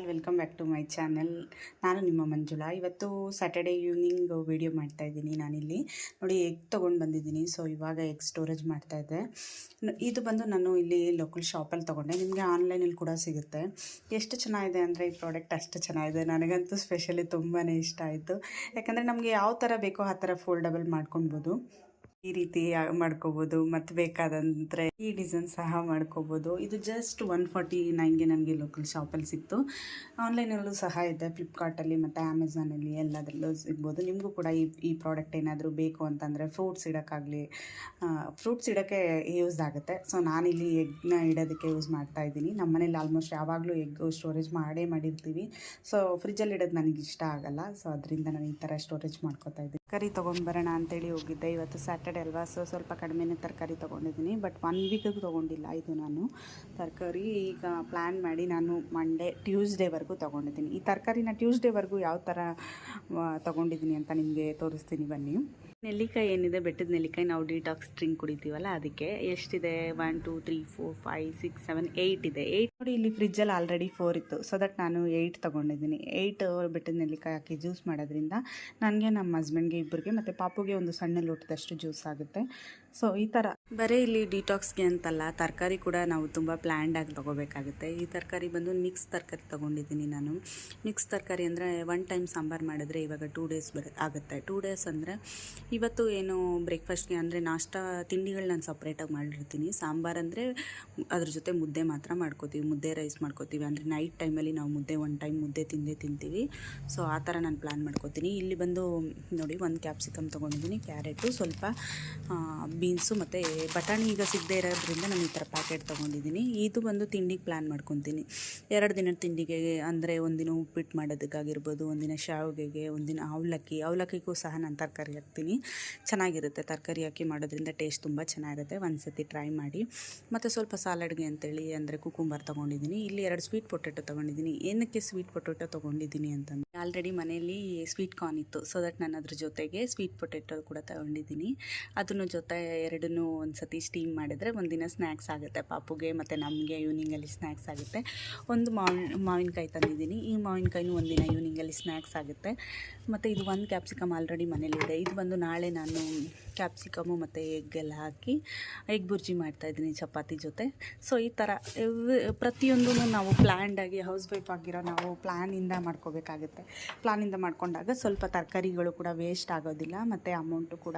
All welcome back to my channel ನಾನು ನಿಮ್ಮ ಮಂಜುಳಾ. ಇವತ್ತು ಸ್ಯಾಟರ್ಡೇ ಈವ್ನಿಂಗ್ ವಿಡಿಯೋ ಮಾಡ್ತಾ ಇದ್ದೀನಿ ನಾನಿಲ್ಲಿ. ನೋಡಿ ಎಗ್ ತೊಗೊಂಡು ಬಂದಿದ್ದೀನಿ. ಸೊ ಇವಾಗ ಎಗ್ ಸ್ಟೋರೇಜ್ ಮಾಡ್ತಾ ಇದ್ದೆ. ಇದು ಬಂದು ನಾನು ಇಲ್ಲಿ ಲೋಕಲ್ ಶಾಪಲ್ಲಿ ತೊಗೊಂಡೆ. ನಿಮಗೆ ಆನ್ಲೈನಲ್ಲಿ ಕೂಡ ಸಿಗುತ್ತೆ. ಎಷ್ಟು ಚೆನ್ನಾಗಿದೆ ಅಂದರೆ ಈ ಪ್ರಾಡಕ್ಟ್ ಅಷ್ಟು ಚೆನ್ನಾಗಿದೆ. ನನಗಂತೂ ಸ್ಪೆಷಲಿ ತುಂಬಾ ಇಷ್ಟ ಆಯಿತು. ಯಾಕಂದರೆ ನಮಗೆ ಯಾವ ಥರ ಬೇಕೋ ಆ ಥರ ಫೋಲ್ಡಬಲ್ ಮಾಡ್ಕೊಳ್ಬೋದು. ಈ ರೀತಿ ಮಾಡ್ಕೋಬಹುದು ಮತ್ತು ಬೇಕಾದಂದರೆ ಈ ಡಿಸೈನ್ ಸಹ ಮಾಡ್ಕೋಬೋದು. ಇದು ಜಸ್ಟ್ ಒನ್ ಫಾರ್ಟಿ ನೈನ್ಗೆ ನನಗೆ ಲೋಕಲ್ ಶಾಪಲ್ಲಿ ಸಿಕ್ತು. ಆನ್ಲೈನಲ್ಲೂ ಸಹ ಇದೆ ಫ್ಲಿಪ್ಕಾರ್ಟಲ್ಲಿ ಮತ್ತು ಅಮೆಝಾನಲ್ಲಿ ಎಲ್ಲದರಲ್ಲೂ ಸಿಗ್ಬೋದು. ನಿಮಗೂ ಕೂಡ ಈ ಈ ಪ್ರಾಡಕ್ಟ್ ಏನಾದರೂ ಬೇಕು ಅಂತಂದರೆ ಫ್ರೂಟ್ಸ್ ಇಡೋಕ್ಕಾಗಲಿ ಫ್ರೂಟ್ಸ್ ಇಡೋಕ್ಕೆ ಯೂಸ್ ಆಗುತ್ತೆ. ಸೊ ನಾನಿಲ್ಲಿ ಎಗ್ನ ಇಡೋದಕ್ಕೆ ಯೂಸ್ ಮಾಡ್ತಾ ಇದ್ದೀನಿ. ನಮ್ಮ ಮನೇಲಿ ಆಲ್ಮೋಸ್ಟ್ ಯಾವಾಗಲೂ ಎಗ್ ಸ್ಟೋರೇಜ್ ಮಾಡೇ ಮಾಡಿರ್ತೀವಿ. ಸೊ ಫ್ರಿಜ್ಜಲ್ಲಿ ಇಡೋದು ನನಗೆ ಇಷ್ಟ ಆಗಲ್ಲ. ಸೊ ಅದರಿಂದ ನಾನು ಈ ಥರ ಸ್ಟೋರೇಜ್ ಮಾಡ್ಕೋತಾ ಇದ್ದೀನಿ. ತರಕಾರಿ ತೊಗೊಂಡ್ಬರೋಣ ಅಂತೇಳಿ ಹೋಗಿದ್ದೆ. ಇವತ್ತು ಸ್ಯಾಟರ್ಡೆ ಅಲ್ವಾ? ಸೊ ಸ್ವಲ್ಪ ಕಡಿಮೆನೇ ತರಕಾರಿ ತೊಗೊಂಡಿದ್ದೀನಿ. ಬಟ್ ಒನ್ ವೀಕಿಗೆ ತೊಗೊಂಡಿಲ್ಲ ಇದು ನಾನು. ತರಕಾರಿ ಈಗ ಪ್ಲ್ಯಾನ್ ಮಾಡಿ ನಾನು ಮಂಡೇ ಟ್ಯೂಸ್ಡೇವರೆಗೂ ತೊಗೊಂಡಿದ್ದೀನಿ. ಈ ತರಕಾರಿನ ಟ್ಯೂಸ್ಡೇವರೆಗೂ ಯಾವ ಥರ ತೊಗೊಂಡಿದ್ದೀನಿ ಅಂತ ನಿಮಗೆ ತೋರಿಸ್ತೀನಿ ಬನ್ನಿ. ನೆಲ್ಲಿಕಾಯಿ ಏನಿದೆ, ಬೆಟ್ಟದ ನೆಲ್ಲಿಕಾಯಿ ನಾವು ಡಿಟಾಕ್ಸ್ ಡ್ರಿಂಕ್ ಕುಡಿತೀವಲ್ಲ, ಅದಕ್ಕೆ ಎಷ್ಟಿದೆ? One two three four five six seven eight ಇದೆ. ಏಯ್ಟ್ ನೋಡಿ ಇಲ್ಲಿ ಫ್ರಿಜ್ಜಲ್ಲಿ ಆಲ್ರೆಡಿ ಫೋರ್ ಇತ್ತು. ಸೊ ದಟ್ ನಾನು ಏಯ್ಟ್ ತೊಗೊಂಡಿದ್ದೀನಿ. ಏಯ್ಟ್ ಬೆಟ್ಟದ ನೆಲ್ಲಿಕಾಯಿ ಹಾಕಿ ಜ್ಯೂಸ್ ಮಾಡೋದ್ರಿಂದ, ನನಗೆ ನಮ್ಮ ಹಸ್ಬೆಂಡ್ಗೆ ಇಬ್ಬರಿಗೆ ಮತ್ತು ಪಾಪುಗೆ ಒಂದು ಸಣ್ಣ ಲೋಟದಷ್ಟು ಜ್ಯೂಸ್ ಆಗುತ್ತೆ. ಸೊ ಈ ಥರ ಬರೀ ಇಲ್ಲಿ ಡಿಟಾಕ್ಸ್ಗೆ ಅಂತಲ್ಲ, ತರಕಾರಿ ಕೂಡ ನಾವು ತುಂಬ ಪ್ಲ್ಯಾಂಡಾಗಿ ತೊಗೋಬೇಕಾಗುತ್ತೆ. ಈ ತರಕಾರಿ ಬಂದು ಮಿಕ್ಸ್ ತರಕಾರಿ ತೊಗೊಂಡಿದ್ದೀನಿ ನಾನು. ಮಿಕ್ಸ್ ತರಕಾರಿ ಅಂದರೆ ಒನ್ ಟೈಮ್ ಸಾಂಬಾರು ಮಾಡಿದ್ರೆ ಇವಾಗ ಟೂ ಡೇಸ್ ಬರ, ಆಗುತ್ತೆ. ಟೂ ಡೇಸ್ ಅಂದರೆ ಇವತ್ತು ಏನು ಬ್ರೇಕ್ಫಾಸ್ಟ್ಗೆ ಅಂದರೆ ನಾಷ್ಟಾ ತಿಂಡಿಗಳು ನಾನು ಸಪ್ರೇಟಾಗಿ ಮಾಡಿರ್ತೀನಿ. ಸಾಂಬಾರು ಅಂದರೆ ಅದ್ರ ಜೊತೆ ಮುದ್ದೆ ಮಾತ್ರ ಮಾಡ್ಕೋತೀವಿ. ಮುದ್ದೆ ರೈಸ್ ಮಾಡ್ಕೋತೀವಿ. ಅಂದರೆ ನೈಟ್ ಟೈಮಲ್ಲಿ ನಾವು ಮುದ್ದೆ ಒನ್ ಟೈಮ್ ಮುದ್ದೆ ತಿಂದೇ ತಿಂತೀವಿ. ಸೊ ಆ ಥರ ನಾನು ಪ್ಲ್ಯಾನ್ ಮಾಡ್ಕೋತೀನಿ. ಇಲ್ಲಿ ಬಂದು ನೋಡಿ, ಒಂದು ಕ್ಯಾಪ್ಸಿಕಮ್ ತೊಗೊಂಡಿದ್ದೀನಿ. ಕ್ಯಾರೆಟು ಸ್ವಲ್ಪ ಬೀನ್ಸು ಮತ್ತು ಬಟಾಣಿ ಈಗ ಸಿಗದೇ ಇರೋದ್ರಿಂದ ನಾನು ಈ ಥರ ಪ್ಯಾಕೆಟ್ ತೊಗೊಂಡಿದ್ದೀನಿ. ಇದು ಬಂದು ತಿಂಡಿಗೆ ಪ್ಲ್ಯಾನ್ ಮಾಡ್ಕೊತೀನಿ. ಎರಡು ದಿನದ ತಿಂಡಿಗೆ ಅಂದರೆ ಒಂದಿನ ಉಪ್ಪಿಟ್ಟು ಮಾಡೋದಕ್ಕಾಗಿರ್ಬೋದು, ಒಂದಿನ ಶಾವಿಗೆಗೆ, ಒಂದಿನ ಅವಲಕ್ಕಿ. ಅವಲಕ್ಕಿಗೂ ಸಹ ನಾನು ತರಕಾರಿ ಹಾಕ್ತೀನಿ. ಚೆನ್ನಾಗಿರುತ್ತೆ. ತರಕಾರಿ ಹಾಕಿ ಮಾಡೋದ್ರಿಂದ ಟೇಸ್ಟ್ ತುಂಬ ಚೆನ್ನಾಗಿರುತ್ತೆ. ಒಂದು ಸತಿ ಟ್ರೈ ಮಾಡಿ. ಮತ್ತು ಸ್ವಲ್ಪ ಸಾಲಡ್ಗೆ ಅಂತೇಳಿ ಅಂದರೆ ಕುಕುಂಬರ್ ತೊಗೊಂಡಿದ್ದೀನಿ. ಇಲ್ಲಿ ಎರಡು ಸ್ವೀಟ್ ಪೊಟೆಟೊ ತೊಗೊಂಡಿದ್ದೀನಿ. ಏನಕ್ಕೆ ಸ್ವೀಟ್ ಪೊಟೆಟೊ ತೊಗೊಂಡಿದ್ದೀನಿ ಅಂತಂದರೆ ಆಲ್ರೆಡಿ ಮನೆಯಲ್ಲಿ ಸ್ವೀಟ್ ಕಾರ್ನ್ ಇತ್ತು. ಸೊ ದಟ್ ನಾನು ಅದ್ರ ಜೊತೆಗೆ ಸ್ವೀಟ್ ಪೊಟೆಟೊ ಕೂಡ ತೊಗೊಂಡಿದ್ದೀನಿ. ಅದನ್ನು ಜೊತೆ ಎರಡನ್ನೂ ಒಂದು ಸತಿ ಸ್ಟೀಮ್ ಮಾಡಿದರೆ ಒಂದಿನ ಸ್ನ್ಯಾಕ್ಸ್ ಆಗುತ್ತೆ. ಪಾಪುಗೆ ಮತ್ತು ನಮಗೆ ಈವ್ನಿಂಗಲ್ಲಿ ಸ್ನ್ಯಾಕ್ಸ್ ಆಗುತ್ತೆ. ಒಂದು ಮಾವಿನ, ಮಾವಿನಕಾಯಿ ತಂದಿದ್ದೀನಿ. ಈ ಮಾವಿನಕಾಯಿನೂ ಒಂದಿನ ಈವ್ನಿಂಗಲ್ಲಿ ಸ್ನ್ಯಾಕ್ಸ್ ಆಗುತ್ತೆ. ಮತ್ತು ಇದು ಒಂದು ಕ್ಯಾಪ್ಸಿಕಮ್ ಆಲ್ರೆಡಿ ಮನೇಲಿದೆ ಇದು. ಬಂದು ನಾಳೆ ನಾನು ಕ್ಯಾಪ್ಸಿಕಮು ಮತ್ತು ಎಗ್ ಎಲ್ಲ ಹಾಕಿ ಎಗ್ ಬುರ್ಜಿ ಮಾಡ್ತಾಯಿದ್ದೀನಿ ಚಪಾತಿ ಜೊತೆ. ಸೊ ಈ ಥರ ಪ್ರತಿಯೊಂದೂ ನಾವು ಪ್ಲ್ಯಾಂಡಾಗಿ ಹೌಸ್ ವೈಫ್ ಆಗಿರೋ ನಾವು ಪ್ಲ್ಯಾನಿಂದ ಮಾಡ್ಕೋಬೇಕಾಗುತ್ತೆ. ಪ್ಲ್ಯಾನಿಂದ ಮಾಡ್ಕೊಂಡಾಗ ಸ್ವಲ್ಪ ತರಕಾರಿಗಳು ಕೂಡ ವೇಸ್ಟ್ ಆಗೋದಿಲ್ಲ. ಮತ್ತು ಅಮೌಂಟು ಕೂಡ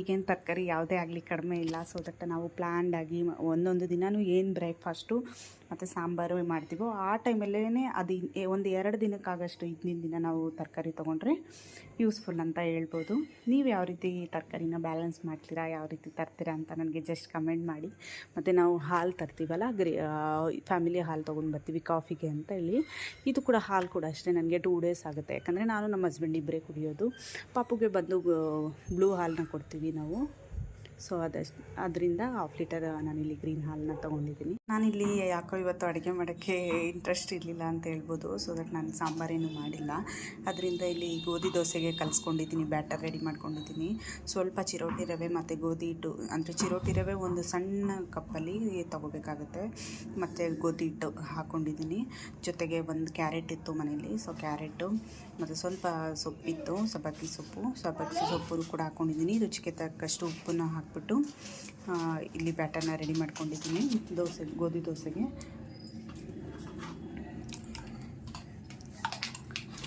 ಈಗೇನು ತರಕಾರಿ ಯಾವುದೇ ಆಗಲಿ ಕಡಿಮೆ ಇಲ್ಲ. ಸೊ ದಟ್ ನಾವು ಪ್ಲ್ಯಾಂಡಾಗಿ ಒಂದೊಂದು ದಿನವೂ ಏನು ಬ್ರೇಕ್ಫಾಸ್ಟು ಮತ್ತು ಸಾಂಬಾರು ಮಾಡ್ತೀವೋ ಆ ಟೈಮಲ್ಲೇ ಅದು ಒಂದು ಎರಡು ದಿನಕ್ಕಾಗಷ್ಟು ಹಿಂದಿನ ದಿನ ನಾವು ತರಕಾರಿ ತೊಗೊಂಡ್ರೆ ಯೂಸ್ಫುಲ್ ಅಂತ ಹೇಳ್ಬೋದು. ನೀವು ಯಾವ ರೀತಿ ತರಕಾರಿನ ಬ್ಯಾಲೆನ್ಸ್ ಮಾಡ್ತೀರಾ, ಯಾವ ರೀತಿ ತರ್ತೀರಾ ಅಂತ ನನಗೆ ಜಸ್ಟ್ ಕಮೆಂಟ್ ಮಾಡಿ. ಮತ್ತು ನಾವು ಹಾಲು ತರ್ತೀವಲ್ಲ, ಗ್ರೇ ಫ್ಯಾಮಿಲಿ ಹಾಲು ತೊಗೊಂಡು ಬರ್ತೀವಿ ಕಾಫಿಗೆ ಅಂತ ಹೇಳಿ. ಇದು ಕೂಡ ಹಾಲು ಕೂಡ ಅಷ್ಟೇ ನನಗೆ ಟೂ ಡೇಸ್ ಆಗುತ್ತೆ. ಯಾಕಂದರೆ ನಾನು ನಮ್ಮ ಹಸ್ಬೆಂಡ್ ಇಬ್ಬರೇ ಕುಡಿಯೋದು. ಪಾಪುಗೆ ಬಂದು ಬ್ಲೂ ಹಾಲನ್ನ ಕೊಡ್ತೀವಿ ನಾವು. ಸೊ ಅದಷ್ಟು ಅದರಿಂದ ಹಾಫ್ ಲೀಟರ್ ನಾನಿಲ್ಲಿ ಗ್ರೀನ್ ಹಾಲನ್ನ ತೊಗೊಂಡಿದ್ದೀನಿ. ನಾನಿಲ್ಲಿ ಯಾಕೋ ಇವತ್ತು ಅಡುಗೆ ಮಾಡೋಕ್ಕೆ ಇಂಟ್ರೆಸ್ಟ್ ಇರಲಿಲ್ಲ ಅಂತ ಹೇಳ್ಬೋದು. ಸೊ ದಟ್ ನಾನು ಸಾಂಬಾರೇನು ಮಾಡಿಲ್ಲ. ಅದರಿಂದ ಇಲ್ಲಿ ಗೋಧಿ ದೋಸೆಗೆ ಕಲಿಸ್ಕೊಂಡಿದ್ದೀನಿ ಬ್ಯಾಟರ್ ರೆಡಿ ಮಾಡ್ಕೊಂಡಿದ್ದೀನಿ. ಸ್ವಲ್ಪ ಚಿರೋಟಿ ರವೆ ಮತ್ತು ಗೋಧಿ ಹಿಟ್ಟು, ಅಂದರೆ ಚಿರೋಟಿ ರವೆ ಒಂದು ಸಣ್ಣ ಕಪ್ಪಲ್ಲಿ ತೊಗೋಬೇಕಾಗುತ್ತೆ. ಮತ್ತು ಗೋಧಿ ಹಿಟ್ಟು ಹಾಕ್ಕೊಂಡಿದ್ದೀನಿ ಜೊತೆಗೆ ಒಂದು ಕ್ಯಾರೆಟ್ ಇತ್ತು ಮನೇಲಿ ಸೊ ಕ್ಯಾರೆಟು, ಮತ್ತು ಸ್ವಲ್ಪ ಸೊಪ್ಪಿತ್ತು, ಸಬ್ಬಕ್ಕಿ ಸೊಪ್ಪು. ಸಬ್ಬಕ್ಕಿ ಸೊಪ್ಪು ಕೂಡ ಹಾಕ್ಕೊಂಡಿದ್ದೀನಿ ರುಚಿಗೆ ತಕ್ಕಷ್ಟು ಉಪ್ಪನ್ನು ಹಾಕ್ಬಿಟ್ಟು ಇಲ್ಲಿ ಬ್ಯಾಟರ್ನ ರೆಡಿ ಮಾಡ್ಕೊಂಡಿದ್ದೀನಿ. ದೋಸೆ, ಗೋಧಿ ದೋಸೆಗೆ.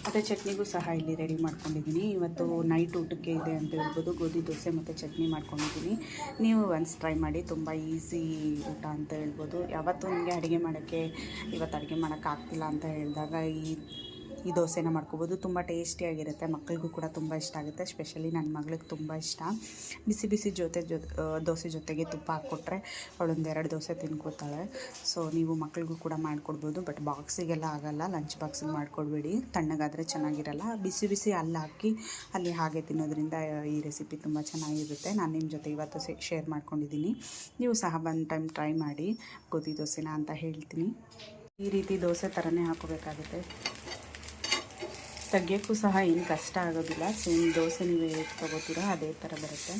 ಮತ್ತು ಚಟ್ನಿಗೂ ಸಹ ಇಲ್ಲಿ ರೆಡಿ ಮಾಡ್ಕೊಂಡಿದ್ದೀನಿ. ಇವತ್ತು ನೈಟ್ ಊಟಕ್ಕೆ ಇದೆ ಅಂತ ಹೇಳ್ಬೋದು. ಗೋಧಿ ದೋಸೆ ಮತ್ತು ಚಟ್ನಿ ಮಾಡ್ಕೊಂಡಿದ್ದೀನಿ. ನೀವು ಒನ್ಸ್ ಟ್ರೈ ಮಾಡಿ ತುಂಬ ಈಸಿ ಊಟ ಅಂತ ಹೇಳ್ಬೋದು. ಯಾವತ್ತೂ ನಿಮಗೆ ಅಡುಗೆ ಮಾಡೋಕ್ಕೆ, ಇವತ್ತು ಅಡುಗೆ ಮಾಡೋಕ್ಕಾಗ್ತಿಲ್ಲ ಅಂತ ಹೇಳಿದಾಗ ಈ ಈ ದೋಸೆನ ಮಾಡ್ಕೋಬೋದು. ತುಂಬ ಟೇಸ್ಟಿಯಾಗಿರುತ್ತೆ ಮಕ್ಕಳಿಗೂ ಕೂಡ ತುಂಬ ಇಷ್ಟ ಆಗುತ್ತೆ. ಸ್ಪೆಷಲಿ ನನ್ನ ಮಗಳಿಗೆ ತುಂಬ ಇಷ್ಟ. ಬಿಸಿ ಬಿಸಿ ಜೊತೆ ಜೊ ದೋಸೆ ಜೊತೆಗೆ ತುಪ್ಪ ಹಾಕ್ಕೊಟ್ರೆ ಅವಳೊಂದೆರಡು ದೋಸೆ ತಿನ್ಕೋತಾಳೆ. ಸೊ ನೀವು ಮಕ್ಕಳಿಗೂ ಕೂಡ ಮಾಡಿಕೊಡ್ಬೋದು. ಬಟ್ ಬಾಕ್ಸಿಗೆಲ್ಲ ಆಗಲ್ಲ. ಲಂಚ್ ಬಾಕ್ಸಿಗೆ ಮಾಡಿಕೊಡ್ಬೇಡಿ. ತಣ್ಣಗಾದರೆ ಚೆನ್ನಾಗಿರಲ್ಲ. ಬಿಸಿ ಬಿಸಿ ಅಲ್ಲಿ ಹಾಕಿ, ಅಲ್ಲಿ ಹಾಗೆ ತಿನ್ನೋದ್ರಿಂದ ಈ ರೆಸಿಪಿ ತುಂಬ ಚೆನ್ನಾಗಿರುತ್ತೆ. ನಾನು ನಿಮ್ಮ ಜೊತೆ ಇವತ್ತು ಶೇರ್ ಮಾಡ್ಕೊಂಡಿದ್ದೀನಿ. ನೀವು ಸಹ ಒಂದು ಟೈಮ್ ಟ್ರೈ ಮಾಡಿ, ಗೋಧಿ ದೋಸೆನ ಅಂತ ಹೇಳ್ತೀನಿ. ಈ ರೀತಿ ದೋಸೆ ಥರನೇ ಹಾಕೋಬೇಕಾಗುತ್ತೆ ತೆಗಿಯೋಕ್ಕೂ ಸಹ ಏನು ಕಷ್ಟ ಆಗೋದಿಲ್ಲ ಸೇಮ್ ದೋಸೆ ನೀವು ಹೇಗೆ ತೊಗೋತೀರೋ ಅದೇ ಥರ ಬರುತ್ತೆ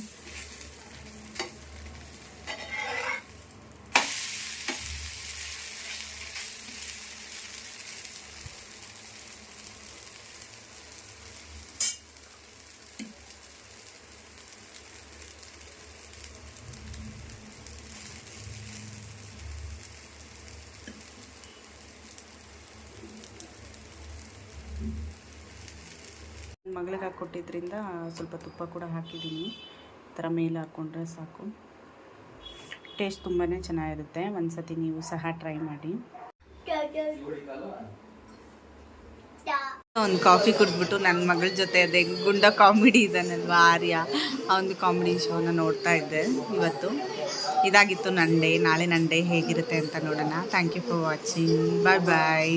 ಮಗಳಿಗೆ ಹಾಕ್ಕೊಟ್ಟಿದ್ದರಿಂದ ಸ್ವಲ್ಪ ತುಪ್ಪ ಕೂಡ ಹಾಕಿದ್ದೀನಿ. ಈ ಥರ ಮೇಲೆ ಹಾಕ್ಕೊಂಡ್ರೆ ಸಾಕು. ಟೇಸ್ಟ್ ತುಂಬಾ ಚೆನ್ನಾಗಿರುತ್ತೆ. ಒಂದು ಸತಿ ನೀವು ಸಹ ಟ್ರೈ ಮಾಡಿ. ಒಂದು ಕಾಫಿ ಕುಡಿದ್ಬಿಟ್ಟು ನನ್ನ ಮಗಳ ಜೊತೆ ಅದೇ ಗುಂಡ ಕಾಮಿಡಿ ಇದ್ದಾನಲ್ವಾ ಆರ್ಯ. ಆ ಒಂದು ಕಾಮಿಡಿ ಶೋನ ನೋಡ್ತಾ ಇದ್ದೆ ಇವತ್ತು. ಇದಾಗಿತ್ತು ನನ್ನ ಡೇ ನಾಳೆ ನನ್ನ ಡೇ ಹೇಗಿರುತ್ತೆ ಅಂತ ನೋಡೋಣ. Thank you for watching bye bye